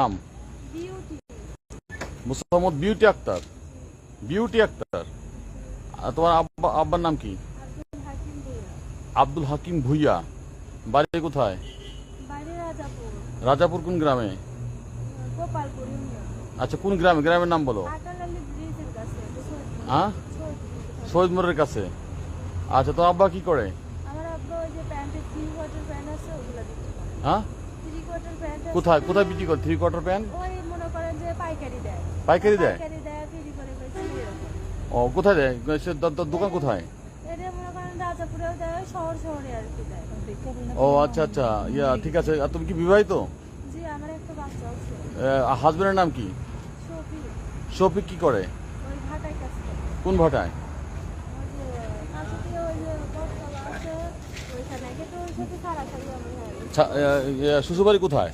নাম? Musammat beauty Akter. Beauty Akter. তোমার আব্বা আব্বার নাম কি? আব্দুল হাকিম ভুইয়া। বাড়ি কোথায়? রাজাপুর কোন গ্রামে? আচ্ছা কোন গ্রামে? গ্রামের নাম বলো। হ্যাঁ? সৈয়দপুর। মোড়ের কাছে। আচ্ছা তোমার আব্বা কি করে? হ্যাঁ? প্যান্ট কোথায়? কোথায় বিক্রি করে? থ্রি কোয়ার্টার প্যান্ট ওই মনে করেন যে পাইকারি দেয়। পাইকারি দেয়? পাইকারি দেয় ফ্রি করে বেশি ও কোথায় দেয়? দোকান কোথায়? এটা মনে করেন রাজাপুরেও দেয় শহর শহরে আর কি দেয়। ও আচ্ছা আচ্ছা। ইয়া ঠিক আছে। আর তুমি কি বিবাহিত? জি আমার একটা বাচ্চা আছে। হাজবেন্ডের নাম কি? শফি শফিক কি করে? ওই ঘাটায় কাজ করে। কোন ভাটায়? ওই যে কাছে ওই যে বটতলা আছে ওইখানে। কিন্তু ওই সাথে সারাসারি আমি ছা- এ, এ, শ্বশুরবাড়ি কোথায়?